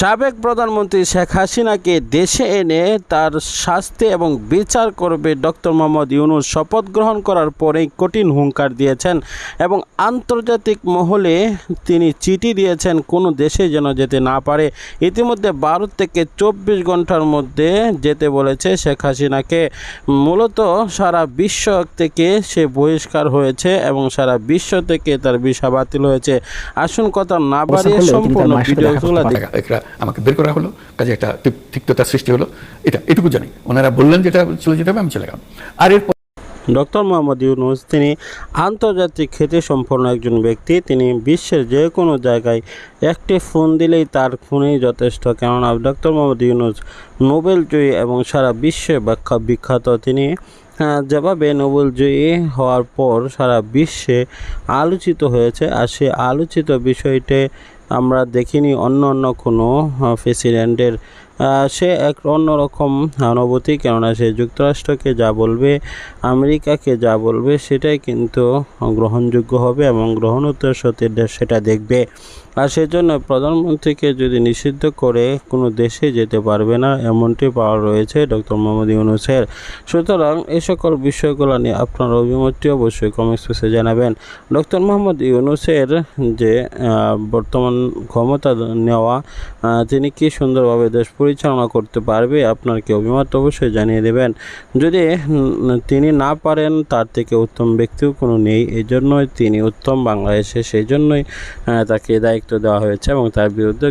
সাবেক প্রধানমন্ত্রী শেখ হাসিনাকে দেশে এনে তার শাস্তি এবং বিচার করবে ডক্টর মোহাম্মদ ইউনুস শপথ গ্রহণ করার পরেই কঠিন হুঙ্কার দিয়েছেন এবং আন্তর্জাতিক মহলে তিনি চিঠি দিয়েছেন কোনো দেশে যেন যেতে না পারে। ইতিমধ্যে বারো থেকে চব্বিশ ঘণ্টার মধ্যে যেতে বলেছে শেখ হাসিনাকে। মূলত সারা বিশ্ব থেকে সে বহিষ্কার হয়েছে এবং সারা বিশ্ব থেকে তার ভিসা বাতিল হয়েছে। আসুন কথা না বাড়িয়ে সম্পূর্ণ ভিডিওগুলো দেখি আমাকে বের করা হলো, কাজে একটা তিক- তিক্ততার সৃষ্টি হলো। এটা, এটুকু জানি। ওনারা বললেন যেটা চলে যেতে হবে, আমি চলে গেলাম। আর এরপর ডক্টর মোহাম্মদ ইউনুস, তিনি আন্তর্জাতিক খ্যাতি সম্পন্ন একজন ব্যক্তি। তিনি বিশ্বের যে কোনো জায়গায় একটি ফোন দিলেই তার ফোনেই যথেষ্ট। কেননা ডক্টর মোহাম্মদ ইউনুস নোবেল জয়ী এবং সারা বিশ্বে ব্যাখ্যা বিখ্যাত। তিনি যেভাবে নোবেল জয়ী হওয়ার পর সারা বিশ্বে আলোচিত হয়েছে, আর সে আলোচিত বিষয়টি আমরা দেখিনি অন্য অন্য কোনো প্রেসিডেন্টের সে এক অন্যরকম অনুভূতি কেননা সে যুক্তরাষ্ট্রকে যা বলবে, আমেরিকাকে যা বলবে, সেটাই কিন্তু গ্রহণযোগ্য হবে এবং গ্রহণোত্তর সত্যি সেটা দেখবে। আর সেজন্য প্রধানমন্ত্রীকে যদি নিষিদ্ধ করে কোনো দেশে যেতে পারবে না, এমনটি পাওয়া রয়েছে ডক্টর মোহাম্মদ ইউনুসের। সুতরাং এই সকল বিষয়গুলো নিয়ে আপনার অভিমতটি অবশ্যই কমেন্ট বক্সে জানাবেন। ডক্টর মোহাম্মদ ইউনুসের যে বর্তমান ক্ষমতা নেওয়া তিনি কি সুন্দরভাবে দেশ পরিচালনা করতে পারবে আপনাকে অভিমত? অবশ্যই জানিয়ে দেবেন। যদি তিনি না পারেন, তার থেকে উত্তম ব্যক্তিও কোনো নেই এই জন্যই তিনি উত্তম বাংলাদেশে সেই জন্যই তাকে দায়িত্ব দেওয়া হয়েছে এবং তার বিরুদ্ধে